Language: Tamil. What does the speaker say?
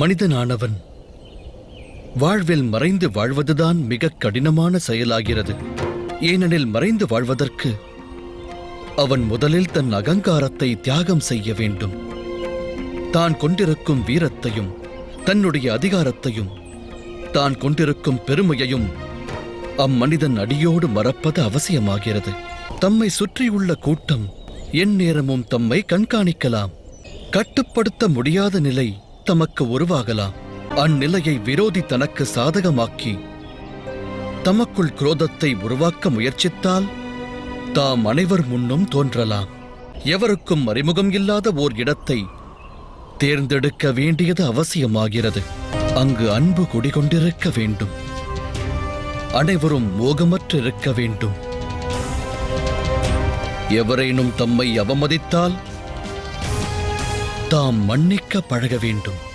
மனிதனானவன். வாழ்வில் மறைந்து வாழ்வதுதான் மிக கடினமான செயலாகிறது. ஏனெனில் மறைந்து வாழ்வதற்கு அவன் முதலில் தன் அகங்காரத்தை தியாகம் செய்ய வேண்டும். தான் கொண்டிருக்கும் வீரத்தையும் தன்னுடைய அதிகாரத்தையும் தான் கொண்டிருக்கும் பெருமையையும் அம்மனிதன் அடியோடு மறப்பது அவசியமாகிறது. தம்மை சுற்றியுள்ள கூட்டம் எந்நேரமும் தம்மை கண்காணிக்கலாம். கட்டுப்படுத்த முடியாத நிலை தமக்கு உருவாகலாம். அந்நிலையை விரோதி தனக்கு சாதகமாக்கி தமக்குள் குரோதத்தை உருவாக்க முயற்சித்தால் தாம் அனைவர் முன்னும் தோன்றலாம். எவருக்கும் அறிமுகம் இல்லாத ஓர் இடத்தை தேர்ந்தெடுக்க வேண்டியது அவசியமாகிறது. அங்கு அன்பு குடிகொண்டிருக்க வேண்டும். அனைவரும் மோகமற்றிருக்க வேண்டும். எவரேனும் தம்மை அவமதித்தால் தாம் மன்னிக்க பழக வேண்டும்.